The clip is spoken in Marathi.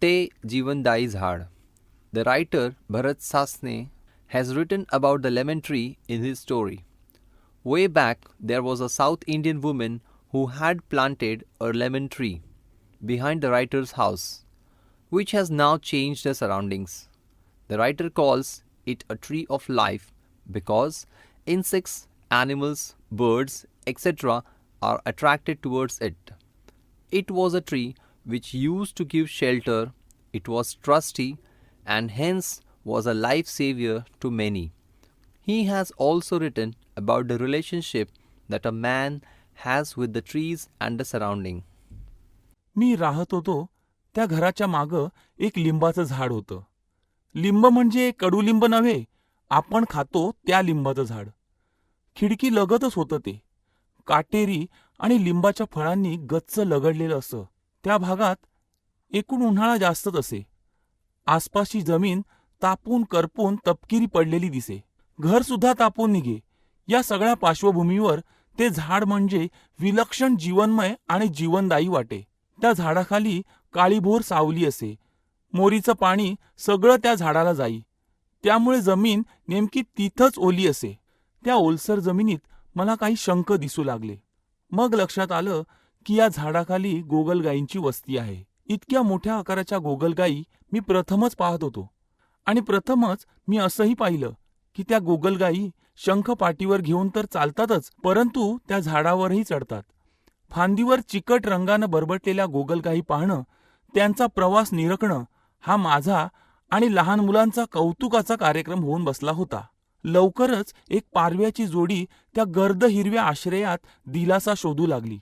Jeevandai Zhad. The writer Bharat Sasne has written about the lemon tree in his story. Way back, there was a South Indian woman who had planted a lemon tree behind the writer's house, which has now changed the surroundings. The writer calls it a tree of life because insects, animals, birds, etc. are attracted towards it. It was a tree which used to give shelter, it was trusty, and hence was a life savior to many. He has also written about the relationship that a man has with the trees and the surrounding. मी राहत होतो त्या घराच्या मागं एक लिंबाचं झाड होतं लिंब म्हणजे कडुलिंब नव्हे आपण खातो त्या लिंबाचं झाड खिडकी लगतच होतं ते काटेरी आणि लिंबाच्या फळांनी गच्च लगडलेलं असं त्या भागात एकूण उन्हाळा जास्तच असे. आसपासची जमीन तापून करपून तपकिरी पडलेली दिसे. घर सुद्धा तापून निघे. या सगळ्या पार्श्वभूमीवर ते झाड म्हणजे विलक्षण जीवनमय आणि जीवनदायी वाटे. त्या झाडाखाली काळीभोर सावली असे. मोरीचं पाणी सगळं त्या झाडाला जाई. त्यामुळे जमीन नेमकी तिथंच ओली असे. त्या ओलसर जमिनीत मला काही शंख दिसू लागले. मग लक्षात आलं की या झाडाखाली गोगलगायींची वस्ती आहे. इतक्या मोठ्या आकाराच्या गोगलगायी मी प्रथमच पाहत होतो. आणि प्रथमच मी असंही पाहिलं की त्या गोगलगायी शंख पाटीवर घेऊन तर चालतातच परंतु त्या झाडावरही चढतात. फांदीवर चिकट रंगानं बरबटलेल्या गोगलगायी पाहणं त्यांचा प्रवास निरखणं हा माझा आणि लहान मुलांचा कौतुकाचा कार्यक्रम होऊन बसला होता. लवकरच एक पारव्याची जोडी त्या गर्द हिरव्या आश्रयात दिलासा शोधू लागली.